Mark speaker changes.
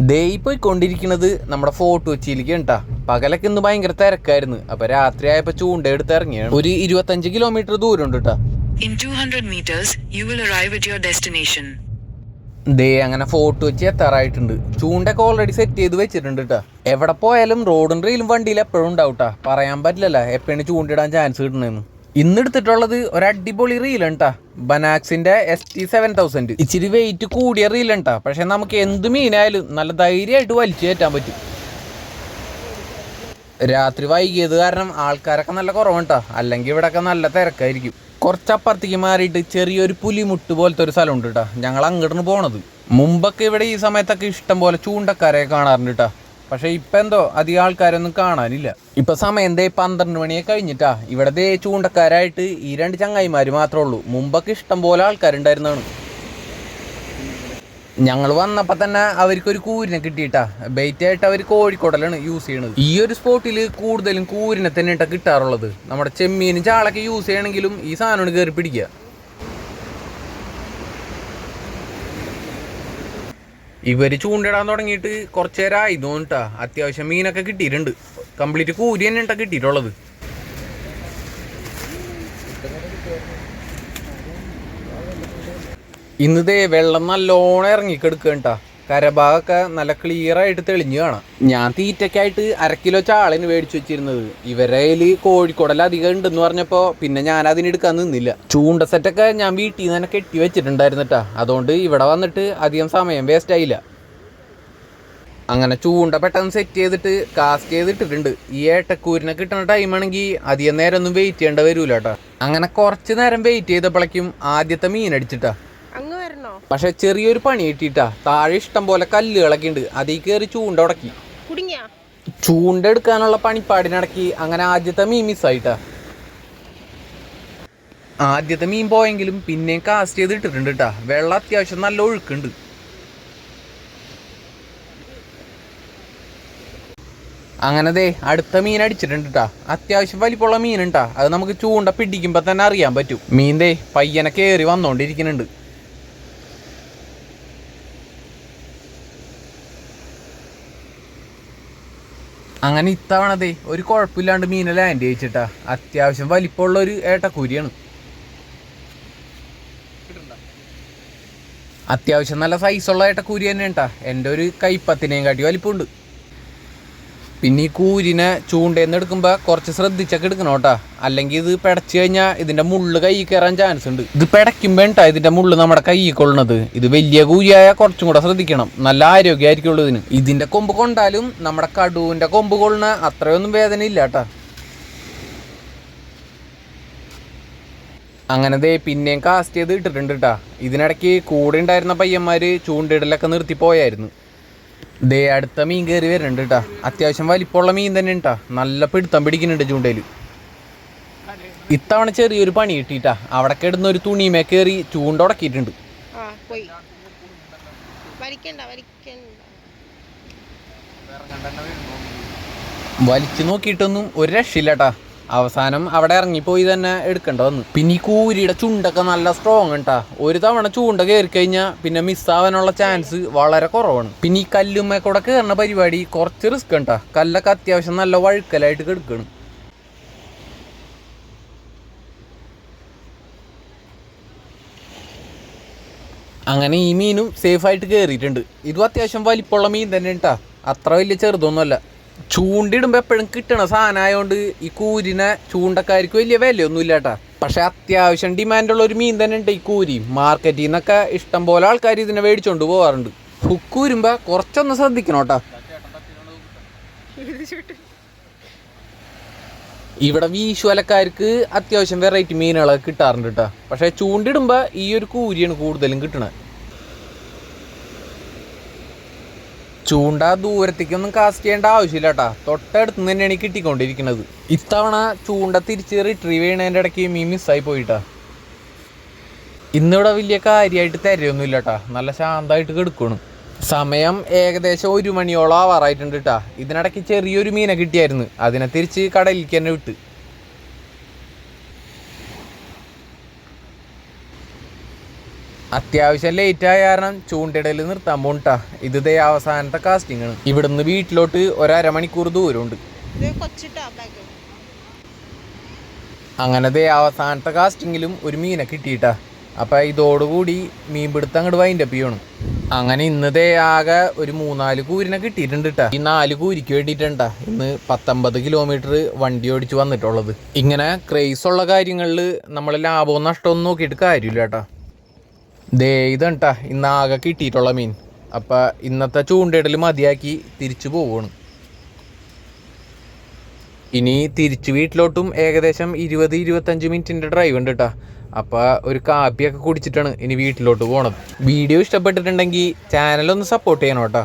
Speaker 1: ദേ പോയിക്കൊണ്ടിരിക്കുന്നത് നമ്മുടെ ഫോർട്ട് കൊച്ചിയിലേക്ക് കേട്ടാ. പകലൊക്കെ ഇന്ന് ഭയങ്കര തിരക്കായിരുന്നു. അപ്പൊ രാത്രി ആയപ്പോ ചൂണ്ടയെടുത്ത് ഇറങ്ങിയാണ്. ഒരു ഇരുപത്തഞ്ച് കിലോമീറ്റർ ദൂരം ഉണ്ട് കേട്ടാ.
Speaker 2: In 200 meters, you will arrive at your destination.
Speaker 1: ദേ അങ്ങനെ ഫോർട്ട് കൊച്ചി എത്താറായിട്ടുണ്ട്. ചൂണ്ടൊക്കെ ഓൾറെഡി സെറ്റ് ചെയ്ത് വെച്ചിട്ടുണ്ട് കേട്ടാ. എവിടെ പോയാലും റോഡും റെയിലും വണ്ടിയിൽ എപ്പോഴും ഉണ്ടാവും ട്ടാ പറയാൻ പറ്റില്ലല്ലോ എപ്പോഴാണ് ചൂണ്ടിടാൻ ചാൻസ് കിട്ടണെന്ന് ഇന്ന് എടുത്തിട്ടുള്ളത് ഒരു അടിപൊളി റീലാണ് ട്ടാ. ബനാക്സിന്റെ എസ് ടി സെവൻ തൗസൻഡ് ഇച്ചിരി വെയിറ്റ് കൂടിയ റീലാണ് ഉണ്ടാ പക്ഷെ നമുക്ക് എന്ത് മീനായാലും നല്ല ധൈര്യമായിട്ട് വലിച്ചു കയറ്റാൻ പറ്റും. രാത്രി വൈകിയത് കാരണം ആൾക്കാരൊക്കെ നല്ല കുറവുണ്ട്. ട്ടാ അല്ലെങ്കിൽ ഇവിടെയൊക്കെ നല്ല തിരക്കായിരിക്കും. കുറച്ചപ്പുറത്തേക്ക് മാറിയിട്ട് ചെറിയൊരു പുലിമുട്ട് പോലത്തെ ഒരു സ്ഥലമുണ്ട് കേട്ടോ ഞങ്ങൾ അങ്ങോട്ടാണ് പോണത്. മുമ്പൊക്കെ ഇവിടെ ഈ സമയത്തൊക്കെ ഇഷ്ടം പോലെ ചൂണ്ടക്കാരെ കാണാറുണ്ട് കേട്ടോ പക്ഷെ ഇപ്പൊ എന്തോ അധികം ആൾക്കാരൊന്നും കാണാനില്ല. ഇപ്പൊ സമയം ദേ പന്ത്രണ്ട് മണിയെ കഴിഞ്ഞിട്ടാ. ഇവിടെ ദേ ചൂണ്ടക്കാരായിട്ട് ഈ രണ്ട് ചങ്ങായിമാര് മാത്രമേ ഉള്ളൂ. മുമ്പൊക്കെ ഇഷ്ടം പോലെ ആൾക്കാരുണ്ടായിരുന്നാണ്. ഞങ്ങൾ വന്നപ്പോ തന്നെ അവർക്ക് ഒരു കൂരിനെ കിട്ടിയിട്ടാ. ബെയ്റ്റ് ആയിട്ട് അവർ കോഴിക്കോടലാണ് യൂസ് ചെയ്യണത്. ഈ ഒരു സ്പോട്ടിൽ കൂടുതലും കൂരിനെ തന്നെ ഇട്ടാ കിട്ടാറുള്ളത്. നമ്മുടെ ചെമ്മീനും ചാളൊക്കെ യൂസ് ചെയ്യണമെങ്കിലും ഈ സാധനമാണ് കയറി പിടിക്കുക. ഇവർ ചൂണ്ടിടാൻ തുടങ്ങിയിട്ട് കുറച്ചു നേരം ആയി തോന്നിട്ടാ അത്യാവശ്യം മീനൊക്കെ കിട്ടിയിട്ടുണ്ട്. കംപ്ലീറ്റ് കൂരി തന്നെ ഇട്ടാ കിട്ടിയിട്ടുള്ളത്. ഇന്ന് വെള്ളം നല്ലോണം ഇറങ്ങിക്കെടുക്കണ്ടാ കരഭാഗമൊക്കെ നല്ല ക്ലിയർ ആയിട്ട് തെളിഞ്ഞു കാണാം. ഞാൻ തീറ്റയ്ക്കായിട്ട് അര കിലോ ചാളിന് മേടിച്ചു വെച്ചിരുന്നത്. ഇവരെ കയ്യിൽ കോഴിക്കോടല്ല അധികം ഉണ്ടെന്ന് പറഞ്ഞപ്പോൾ പിന്നെ ഞാൻ അതിനെടുക്കാൻ നിന്നില്ല. ചൂണ്ട സെറ്റൊക്കെ ഞാൻ വീട്ടിൽ നിന്ന് തന്നെ കെട്ടി വെച്ചിട്ടുണ്ടായിരുന്നിട്ടാ അതുകൊണ്ട് ഇവിടെ വന്നിട്ട് അധികം സമയം വേസ്റ്റ് ആയില്ല. അങ്ങനെ ചൂണ്ട പെട്ടെന്ന് സെറ്റ് ചെയ്തിട്ട് കാസ്റ്റ് ചെയ്തിട്ടിട്ടുണ്ട്. ഈ ഏട്ടക്കൂരിനെ കിട്ടുന്ന ടൈമാണെങ്കിൽ അധികം നേരം ഒന്നും വെയിറ്റ് ചെയ്യേണ്ട വരൂല കേട്ടോ അങ്ങനെ കുറച്ച് നേരം വെയിറ്റ് ചെയ്തപ്പോഴേക്കും ആദ്യത്തെ മീൻ അടിച്ചിട്ടാ. പക്ഷെ ചെറിയൊരു പണി കിട്ടിയിട്ടാ. താഴെ ഇഷ്ടം പോലെ കല്ലുകളൊക്കെ ഉണ്ട്. അതിൽ കയറി ചൂണ്ട ഉടക്കി.
Speaker 3: കുടുങ്ങിയാ?
Speaker 1: ചൂണ്ട എടുക്കാനുള്ള പണിപ്പാടിനടക്കി അങ്ങനെ ആദ്യത്തെ മീൻ മിസ്സായിട്ടാ. ആദ്യത്തെ മീൻ പോയെങ്കിലും പിന്നെയും കാസ്റ്റ് ചെയ്ത് ഇട്ടിട്ടുണ്ട് കേട്ടാ വെള്ളം അത്യാവശ്യം നല്ല ഒഴുക്കുണ്ട്. അങ്ങനെ ദേ അടുത്ത മീൻ അടിച്ചിട്ടുണ്ട് കേട്ടാ അത്യാവശ്യം വലിപ്പമുള്ള മീനുണ്ടാ അത് നമുക്ക് ചൂണ്ട പിടിക്കുമ്പോൾ തന്നെ അറിയാൻ പറ്റും. മീൻ ദേ പയ്യനെ കയറി വന്നോണ്ടിരിക്കുന്നുണ്ട്. അങ്ങനെ ഇത്തവണതേ ഒരു കുഴപ്പമില്ലാണ്ട് മീനെ ലാൻഡ് ചെയ്യിച്ചിട്ടാ. അത്യാവശ്യം വലിപ്പമുള്ള ഒരു ഏട്ടക്കൂരിയാണ്. അത്യാവശ്യം നല്ല സൈസുള്ള ഏട്ടക്കൂരി തന്നെ ഉണ്ടാ എന്റെ ഒരു കൈപ്പത്തിനെയും കാട്ടി വലിപ്പമുണ്ട്. പിന്നെ ഈ കൂരിനെ ചൂണ്ടേന്ന് എടുക്കുമ്പോൾ കുറച്ച് ശ്രദ്ധിച്ചൊക്കെ എടുക്കണം കേട്ടോ. അല്ലെങ്കിൽ ഇത് പിടച്ചു കഴിഞ്ഞാൽ ഇതിന്റെ മുള്ള് കൈ കയറാൻ ചാൻസ് ഉണ്ട്. ഇത് പിടയ്ക്കുമ്പോൾ ഉണ്ടോ ഇതിന്റെ മുള്ള് നമ്മുടെ കൈ കൊള്ളുന്നത് ഇത് വലിയ കൂരിയായ കുറച്ചും കൂടെ ശ്രദ്ധിക്കണം. നല്ല ആരോഗ്യമായിരിക്കുള്ളൂ ഇതിന്. ഇതിന്റെ കൊമ്പ് കൊണ്ടാലും നമ്മുടെ കടുവിന്റെ കൊമ്പ് കൊള്ളുന്ന അത്രയൊന്നും വേദന ഇല്ല കേട്ടോ. അങ്ങനെ ദേ പിന്നെയും കാസ്റ്റ് ചെയ്ത് ഇട്ടിട്ടുണ്ട് കേട്ടാ. ഇതിനിടയ്ക്ക് കൂടെ ഉണ്ടായിരുന്ന പയ്യന്മാർ ചൂണ്ടിടലൊക്കെ നിർത്തി പോയായിരുന്നു. ദേ അടുത്ത മീൻ കയറി വരുന്നുണ്ട് കേട്ടാ അത്യാവശ്യം വലിപ്പമുള്ള മീൻ തന്നെ ഉണ്ടാ നല്ല പിടുത്തം പിടിക്കുന്നുണ്ട് ചൂണ്ടയിൽ ഇത്തവണ ചെറിയൊരു പണി കിട്ടിയിട്ടാ. അവിടെ കിടന്ന ഒരു തുണിമേ കയറി ചൂണ്ട ഉടക്കിയിട്ടുണ്ട്. വലിച്ചു നോക്കിയിട്ടൊന്നും ഒരു രക്ഷയില്ലട്ടാ. അവസാനം അവിടെ ഇറങ്ങിപ്പോയി തന്നെ എടുക്കേണ്ട വന്നു. പിന്നെ ഈ കൂരിയുടെ ചുണ്ടൊക്കെ നല്ല സ്ട്രോങ് ഉണ്ടാ ഒരു തവണ ചൂണ്ട കയറി കഴിഞ്ഞാൽ പിന്നെ മിസ്സാവാനുള്ള ചാൻസ് വളരെ കുറവാണ്. പിന്നെ ഈ കല്ലുമ്മ കൂടെ കയറുന്ന പരിപാടി കുറച്ച് റിസ്ക് ഉണ്ടാ കല്ലൊക്കെ അത്യാവശ്യം നല്ല വഴുക്കലായിട്ട് കിടക്കണം. അങ്ങനെ ഈ മീനും സേഫായിട്ട് കയറിയിട്ടുണ്ട് ഇതും അത്യാവശ്യം വലിപ്പമുള്ള മീൻ തന്നെ ഉണ്ടാ അത്ര വലിയ ചെറുതൊന്നുമല്ല. ചൂണ്ടിടുമ്പോൾ എപ്പോഴും കിട്ടണ സാധനമായതുകൊണ്ട് ഈ കൂരിനെ ചൂണ്ടക്കാർക്ക് വലിയ വിലയൊന്നും ഇല്ല പക്ഷെ അത്യാവശ്യം ഡിമാൻഡുള്ള ഒരു മീൻ തന്നെ ഉണ്ട് ഈ കൂരി. മാർക്കറ്റിൽ നിന്നൊക്കെ ഇഷ്ടം പോലെ ആൾക്കാർ ഇതിനെ മേടിച്ചോണ്ട് പോകാറുണ്ട് ഹുക്ക് വരുമ്പോൾ കുറച്ചൊന്ന് ശ്രദ്ധിക്കണം കേട്ടാ ഇവിടെ വീശുവലക്കാർക്ക് അത്യാവശ്യം വെറൈറ്റി മീനുകളൊക്കെ കിട്ടാറുണ്ട് കേട്ടോ പക്ഷേ ചൂണ്ടിടുമ്പോൾ ഈ ഒരു കൂരിയാണ് കൂടുതലും കിട്ടണത്. ചൂണ്ട ദൂരത്തേക്കൊന്നും കാസ്റ്റ് ചെയ്യേണ്ട ആവശ്യമില്ല കേട്ടാ തൊട്ടടുത്ത് തന്നെയാണ് കിട്ടിക്കൊണ്ടിരിക്കുന്നത്. ഇത്തവണ ചൂണ്ട തിരിച്ച് റിട്രീവ് ചെയ്യണതിന്റെ ഇടയ്ക്ക് മീൻ മിസ്സായി പോയിട്ടാ. ഇന്നിവിടെ വലിയ കാര്യമായിട്ട് തരയൊന്നുമില്ല കേട്ടാ നല്ല ശാന്തമായിട്ട് കിടക്കണം സമയം ഏകദേശം ഒരു മണിയോളം ആവാറായിട്ടുണ്ട് കേട്ടാ ഇതിനിടയ്ക്ക് ചെറിയൊരു മീനെ കിട്ടിയായിരുന്നു. അതിനെ തിരിച്ച് കടലിലേക്ക് തന്നെ വിട്ട്. അത്യാവശ്യം ലേറ്റ് ആയ കാരണം ചൂണ്ടിടൽ നിർത്താൻ പോണ്ടാ ഇത് ദേ അവസാനത്തെ കാസ്റ്റിംഗ് ആണ്. ഇവിടുന്ന് വീട്ടിലോട്ട് ഒരമണിക്കൂർ ദൂരമുണ്ട്. അങ്ങനെ ദേ അവസാനത്തെ കാസ്റ്റിങ്ങിലും ഒരു മീനെ കിട്ടിയിട്ടാ. അപ്പം ഇതോടുകൂടി മീൻ പിടുത്തം അങ്ങോട്ട് വൈൻഡപ്പ് ചെയ്യണം. അങ്ങനെ ഇന്നതേ ദേ ആകെ ഒരു മൂന്നാൽ കൂരിനെ കിട്ടിയിട്ടുണ്ട് കേട്ടാ ഈ നാല് കൂരിക്ക് വേണ്ടിയിട്ടുണ്ടാ ഇന്ന് പത്തൊമ്പത് കിലോമീറ്റർ വണ്ടി ഓടിച്ച് വന്നിട്ടുള്ളത്. ഇങ്ങനെ ക്രേസ് ഉള്ള കാര്യങ്ങളിൽ നമ്മൾ ലാഭവും നഷ്ടവും നോക്കിയിട്ട് കാര്യമില്ല കേട്ടാ ദേ ഇതണ്ടാ? ഇന്ന് ആകെ കിട്ടിയിട്ടുള്ള മീൻ. അപ്പം ഇന്നത്തെ ചൂണ്ടയിടൽ മതിയാക്കി തിരിച്ചു പോവുകയാണ് ഇനി തിരിച്ച് വീട്ടിലോട്ടും ഏകദേശം ഇരുപത് ഇരുപത്തഞ്ച് മിനിറ്റിന്റെ ഡ്രൈവ് ഉണ്ട് കേട്ടോ അപ്പോൾ ഒരു കാപ്പിയൊക്കെ കുടിച്ചിട്ടാണ് ഇനി വീട്ടിലോട്ട് പോകണത് വീഡിയോ ഇഷ്ടപ്പെട്ടിട്ടുണ്ടെങ്കിൽ ചാനലൊന്ന് സപ്പോർട്ട് ചെയ്യണം കേട്ടോ